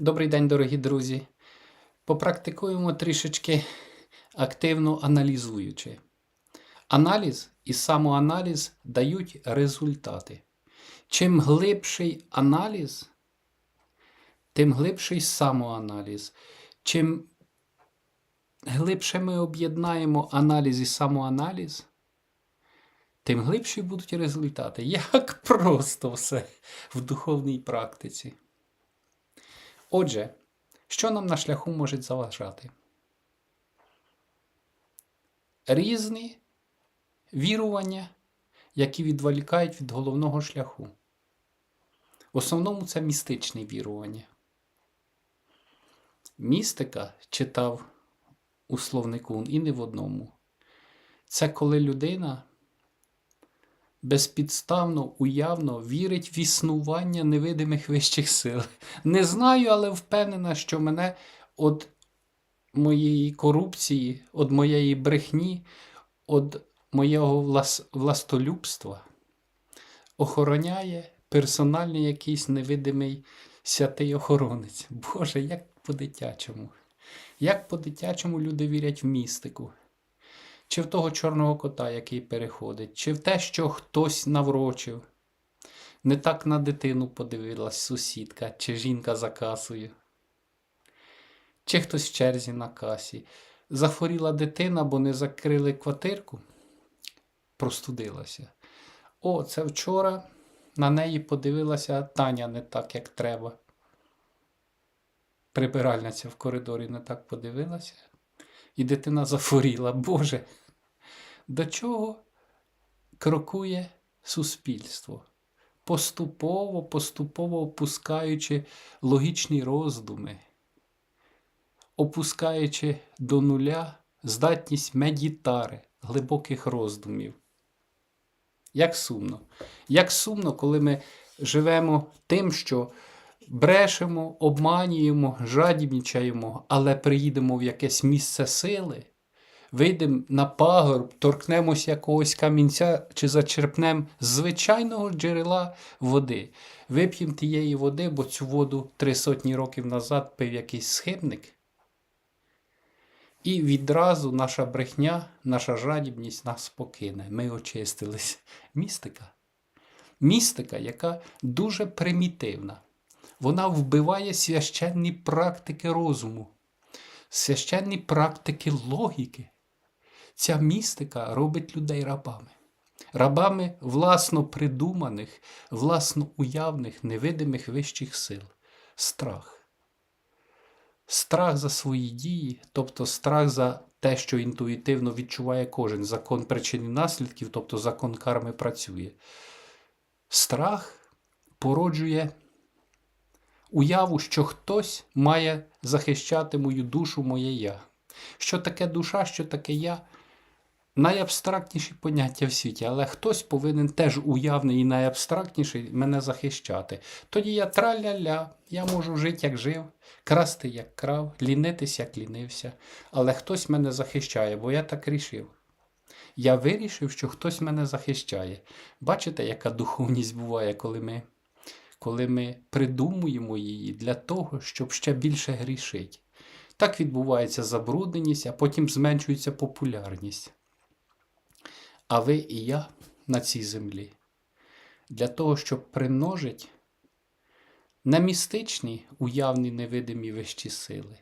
Добрий день, дорогі друзі. Попрактикуємо трішечки активно аналізуючи. Аналіз і самоаналіз дають результати. Чим глибший аналіз, тим глибший самоаналіз. Чим глибше ми об'єднаємо аналіз і самоаналіз, тим глибші будуть результати. Як просто все в духовній практиці. Отже, що нам на шляху може заважати? Різні вірування, які відволікають від головного шляху. В основному це містичне вірування. Містика читав у словнику і не в одному. Це коли людина безпідставно, уявно вірить в існування невидимих вищих сил. Не знаю, але впевнена, що мене від моєї корупції, від моєї брехні, від моєго влас... властолюбства охороняє персональний якийсь невидимий святий охоронець. Боже, як по-дитячому. Як по-дитячому люди вірять в містику чи в того чорного кота, який переходить, чи в те, що хтось наврочив. Не так на дитину подивилась сусідка, чи жінка за касою, чи хтось в черзі на касі. Захворіла дитина, бо не закрили квартирку, простудилася. О, це вчора на неї подивилася Таня не так, як треба. Прибиральниця в коридорі не так подивилася. І дитина захворіла. Боже, до чого крокує суспільство? Поступово, поступово опускаючи логічні роздуми, опускаючи до нуля здатність медітари, глибоких роздумів. Як сумно. Як сумно, коли ми живемо тим, що брешемо, обманюємо, жадібничаємо, але приїдемо в якесь місце сили, вийдемо на пагорб, торкнемось якогось камінця чи зачерпнемо звичайного джерела води. Вип'ємо тієї води, бо цю воду три сотні років назад пив якийсь схибник. І відразу наша брехня, наша жадібність нас покине. Ми очистились. Містика. Містика, яка дуже примітивна. Вона вбиває священні практики розуму, священні практики логіки. Ця містика робить людей рабами. Рабами власно придуманих, власно уявних, невидимих вищих сил. Страх. Страх за свої дії, тобто страх за те, що інтуїтивно відчуває кожен закон причин і наслідків, тобто закон карми працює. Страх породжує уяву, що хтось має захищати мою душу, моє я. Що таке душа, що таке я? Найабстрактніші поняття в світі, але хтось повинен теж уявний і найабстрактніший мене захищати. Тоді я траля-ля, я можу жити, як жив, красти, як крав, лінитись, як лінився. Але хтось мене захищає, бо я так рішив. Я вирішив, що хтось мене захищає. Бачите, яка духовність буває, коли ми коли ми придумуємо її для того, щоб ще більше грішити. Так відбувається забрудненість, а потім зменшується популярність. А ви і я на цій землі для того, щоб примножити не містичні уявні невидимі вищі сили,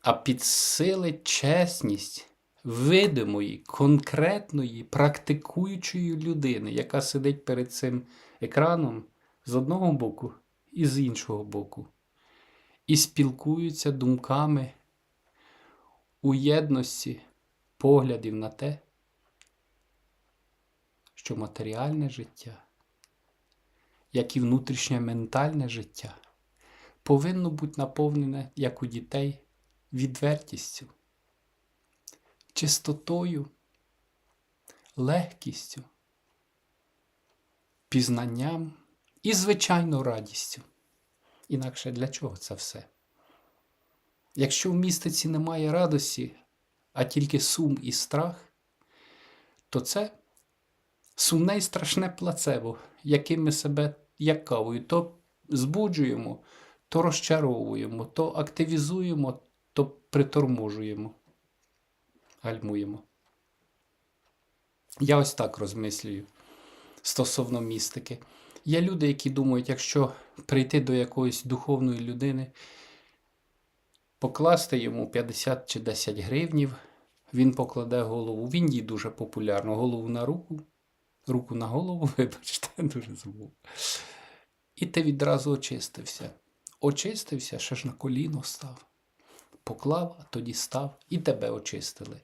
а підсилить чесність видимої, конкретної, практикуючої людини, яка сидить перед цим екраном з одного боку і з іншого боку, і спілкуються думками у єдності поглядів на те, що матеріальне життя, як і внутрішнє ментальне життя, повинно бути наповнене, як у дітей, відвертістю, чистотою, легкістю, пізнанням і, звичайно, радістю. Інакше для чого це все? Якщо в містиці немає радості, а тільки сум і страх, то це сумне і страшне плацебо, яким ми себе як кавою то збуджуємо, то розчаровуємо, то активізуємо, то приторможуємо, гальмуємо. Я ось так розмислюю стосовно містики. Є люди, які думають, якщо прийти до якоїсь духовної людини, покласти йому 50 чи 10 гривнів, він покладе голову. В Індії дуже популярно. Голову на руку, руку на голову, вибачте, дуже забув. І ти відразу очистився. Очистився, ще ж на коліно став. Поклав, а тоді став, і тебе очистили.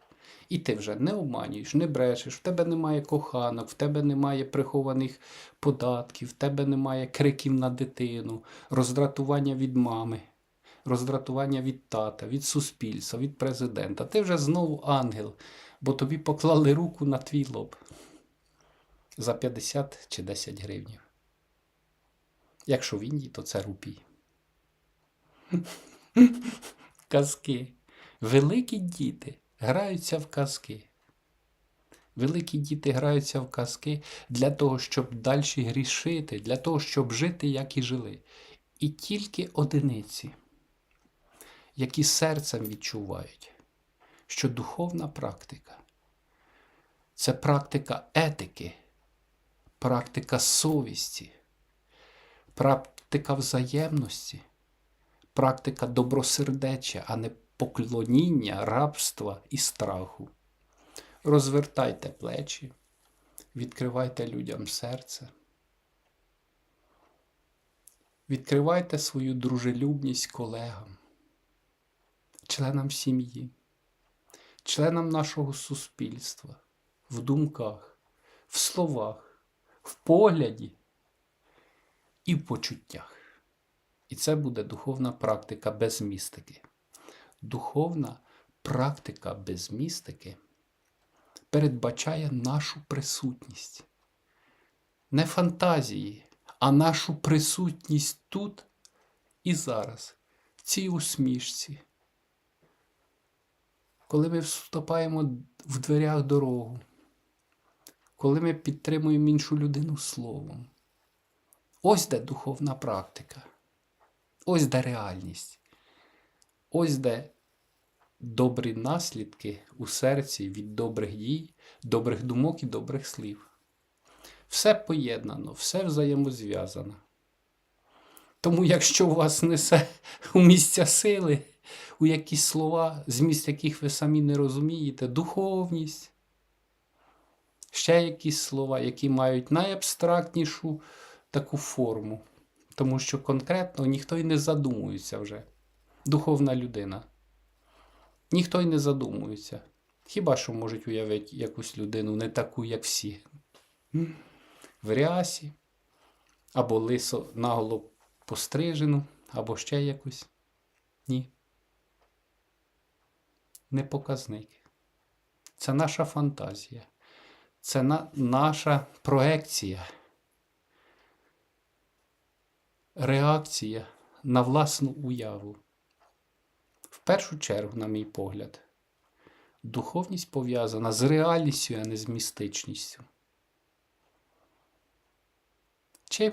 І ти вже не обманюєш, не брешеш, в тебе немає коханок, в тебе немає прихованих податків, в тебе немає криків на дитину, роздратування від мами, роздратування від тата, від суспільства, від президента. Ти вже знову ангел, бо тобі поклали руку на твій лоб за 50 чи 10 гривнів. Якщо в Індії, то це рупій. Казки. Великі діти граються в казки. Великі діти граються в казки для того, щоб далі грішити, для того, щоб жити, як і жили. І тільки одиниці, які серцем відчувають, що духовна практика це практика етики, практика совісті, практика взаємності, практика добросердечя, а не поклоніння, рабства і страху. Розвертайте плечі, відкривайте людям серце. Відкривайте свою дружелюбність колегам, членам сім'ї, членам нашого суспільства, в думках, в словах, в погляді і в почуттях. І це буде духовна практика без містики. Духовна практика без містики передбачає нашу присутність. Не фантазії, а нашу присутність тут і зараз, в цій усмішці. Коли ми вступаємо в дверях дорогу, коли ми підтримуємо іншу людину словом. Ось де духовна практика, ось де реальність. Ось де добрі наслідки у серці від добрих дій, добрих думок і добрих слів. Все поєднано, все взаємозв'язано. Тому, якщо вас несе у місця сили, у якісь слова, зміст яких ви самі не розумієте, духовність, ще якісь слова, які мають найабстрактнішу таку форму, тому що конкретно ніхто і не задумується вже духовна людина. Ніхто й не задумується. Хіба що можуть уявити якусь людину не таку, як всі. В рясі, або лисо наголо пострижену, або ще якусь. Ні. Не показник. Це наша фантазія. Це на, наша проекція. Реакція на власну уяву. Першу чергу, на мій погляд, духовність пов'язана з реальністю, а не з містичністю. Чи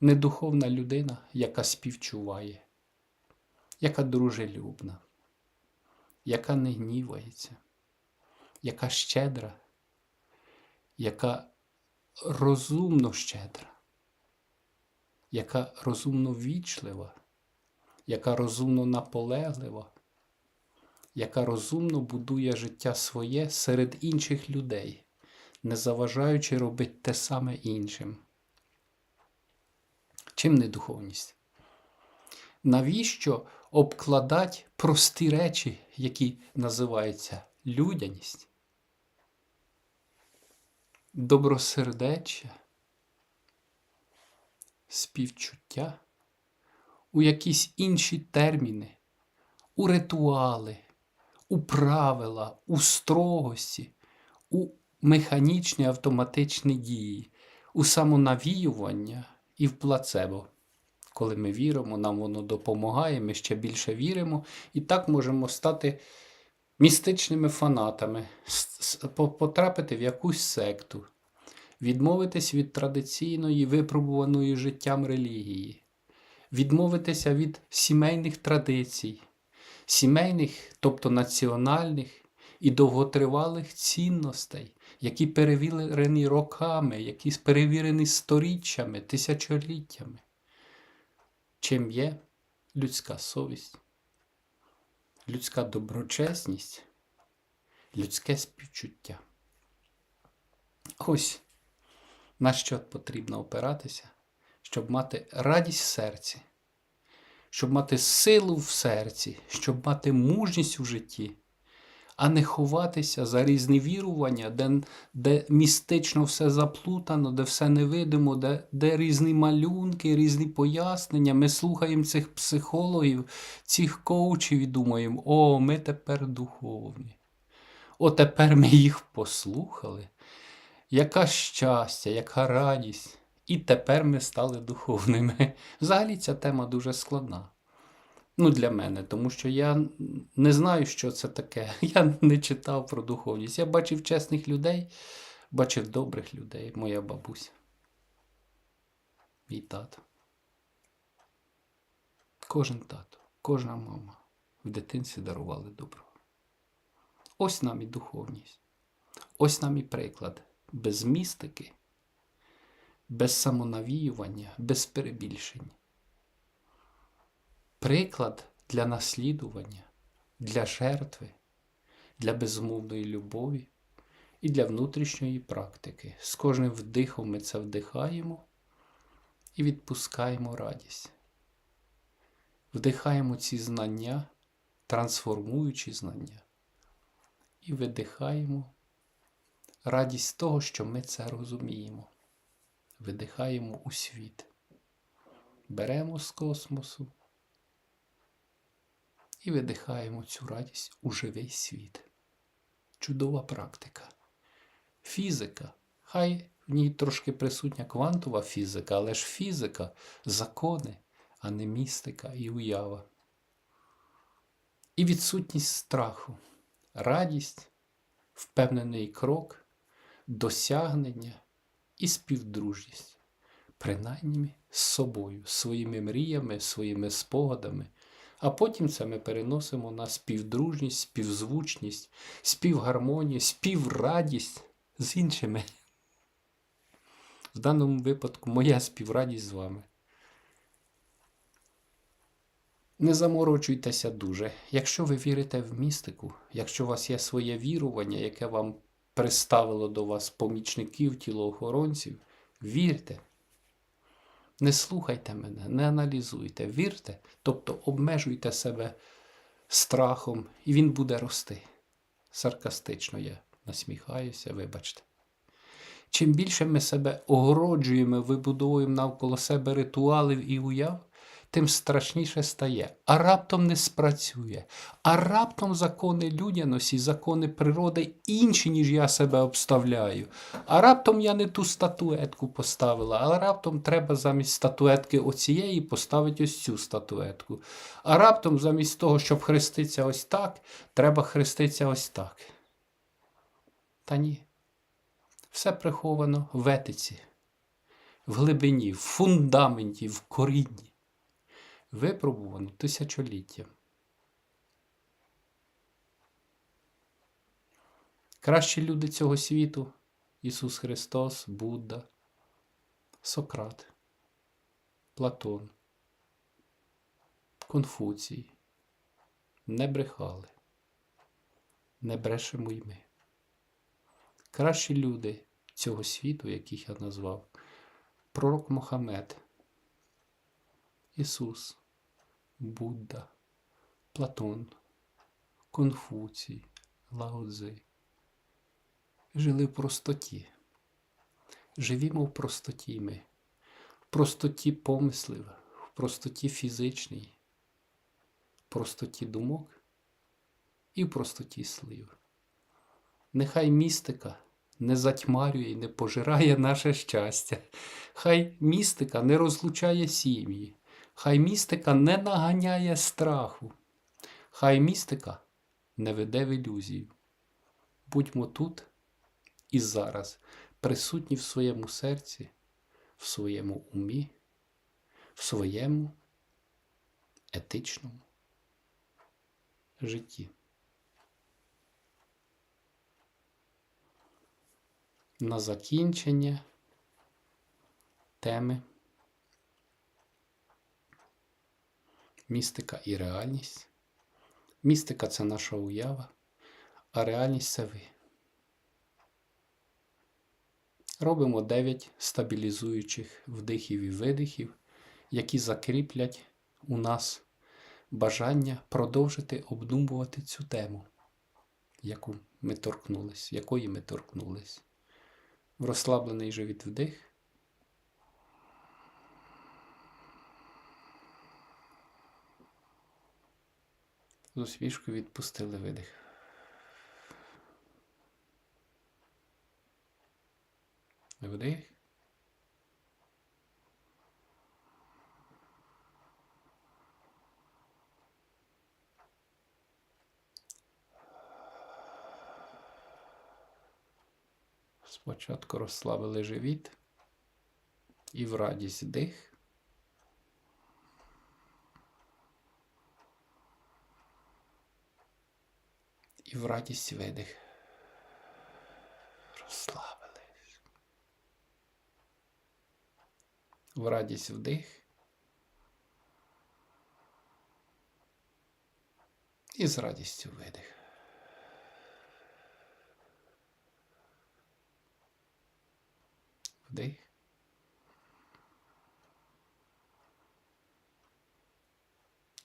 недуховна людина, яка співчуває, яка дружелюбна, яка не гнівається, яка щедра, яка розумно щедра, яка розумно вічлива, яка розумно наполеглива, яка розумно будує життя своє серед інших людей, не заважаючи робити те саме іншим. Чим не духовність? Навіщо обкладати прості речі, які називаються людяність, добросердеччя, співчуття у якісь інші терміни, у ритуали, у правила, у строгості, у механічні автоматичні дії, у самонавіювання і в плацебо. Коли ми віримо, нам воно допомагає, ми ще більше віримо, і так можемо стати містичними фанатами, потрапити в якусь секту, відмовитись від традиційної, випробуваної життям релігії, відмовитися від сімейних традицій, сімейних, тобто національних і довготривалих цінностей, які перевірені роками, які перевірені сторіччями, тисячоліттями. Чим є людська совість, людська доброчесність, людське співчуття. Ось на що потрібно опиратися, щоб мати радість в серці, щоб мати силу в серці, щоб мати мужність у житті, а не ховатися за різні вірування, де, де містично все заплутано, де все невидимо, де, де різні малюнки, різні пояснення. Ми слухаємо цих психологів, цих коучів і думаємо, о, ми тепер духовні. О, тепер ми їх послухали. Яка щастя, яка радість. І тепер ми стали духовними. Взагалі ця тема дуже складна. Ну, для мене, тому що я не знаю, що це таке. Я не читав про духовність. Я бачив чесних людей, бачив добрих людей, моя бабуся. Мій тато. Кожен тато, кожна мама в дитинстві дарували добро. Ось нам і духовність. Ось нам і приклад. Без містики, без самонавіювання, без перебільшень. Приклад для наслідування, для жертви, для безумовної любові і для внутрішньої практики. З кожним вдихом ми це вдихаємо і відпускаємо радість. Вдихаємо ці знання, трансформуючи знання, і видихаємо радість того, що ми це розуміємо. Видихаємо у світ. Беремо з космосу і видихаємо цю радість у живий світ. Чудова практика. Фізика. Хай в ній трошки присутня квантова фізика, але ж фізика закони, а не містика і уява. І відсутність страху, радість, впевнений крок, досягнення і співдружність, принаймні з собою, своїми мріями, своїми спогадами. А потім це ми переносимо на співдружність, співзвучність, співгармонію, співрадість з іншими. В даному випадку моя співрадість з вами. Не заморочуйтеся дуже. Якщо ви вірите в містику, якщо у вас є своє вірування, яке вам приставило до вас помічників, тілоохоронців, вірте. Не слухайте мене, не аналізуйте, вірте, тобто обмежуйте себе страхом, і він буде рости. Саркастично я насміхаюся, вибачте. Чим більше ми себе огороджуємо, вибудовуємо навколо себе ритуалів і уяв, тим страшніше стає. А раптом не спрацює. А раптом закони людяності, закони природи інші, ніж я себе обставляю. А раптом я не ту статуетку поставила, а раптом треба замість статуетки оцієї поставити ось цю статуетку. А раптом, замість того, щоб хреститися ось так, треба хреститися ось так. Та ні. Все приховано в етиці, в глибині, в фундаменті, в корінні випробувано тисячоліттям. Кращі люди цього світу Ісус Христос, Будда, Сократ, Платон, Конфуцій не брехали, не брешемо й ми. Кращі люди цього світу, яких я назвав, пророк Мохамед, Ісус, Будда, Платон, Конфуцій, Лаодзи жили в простоті. Живімо в простоті ми, в простоті помислів, в простоті фізичній, в простоті думок і в простоті слів. Нехай містика не затьмарює і не пожирає наше щастя. Хай містика не розлучає сім'ї. Хай містика не наганяє страху, хай містика не веде в ілюзію. Будьмо тут і зараз, присутні в своєму серці, в своєму умі, в своєму етичному житті. На закінчення теми містика і реальність. Містика це наша уява, а реальність це ви. Робимо 9 стабілізуючих вдихів і видихів, які закріплять у нас бажання продовжити обдумувати цю тему, яку ми торкнулись, якої ми торкнулись. В розслаблений живіт вдих. З усмішкою відпустили видих. Вдих. Спочатку розслабили живіт і в радість дих. І в радість видих. Розслабились. В радість вдих. І з радістю видих. Вдих.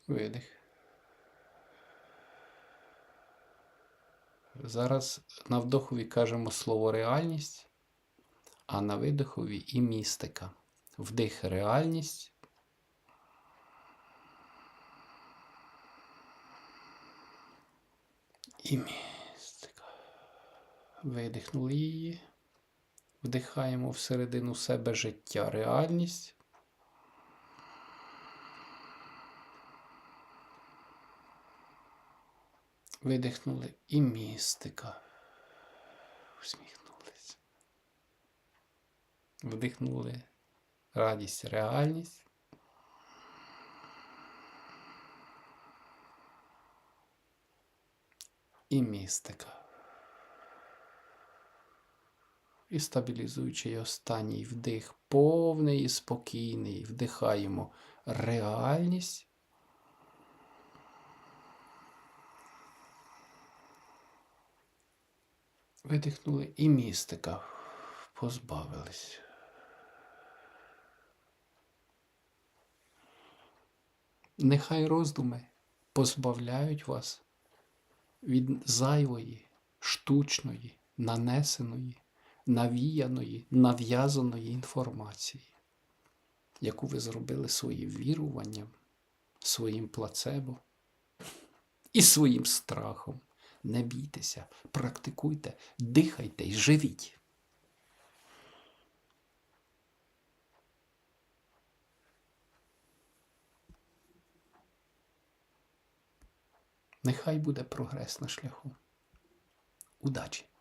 Видих. Зараз на вдохові кажемо слово реальність, а на видихові і містика. Вдих реальність. І містика. Видихнули її. Вдихаємо всередину себе життя, реальність. Видихнули і містика. Усміхнулись. Вдихнули радість, реальність. І містика. І стабілізуючий останній вдих, повний і спокійний. Вдихаємо реальність. Видихнули і містика. Позбавились. Нехай роздуми позбавляють вас від зайвої, штучної, нанесеної, навіяної, нав'язаної інформації, яку ви зробили своїм віруванням, своїм плацебо і своїм страхом. Не бійтеся, практикуйте, дихайте і живіть. Нехай буде прогрес на шляху. Удачі!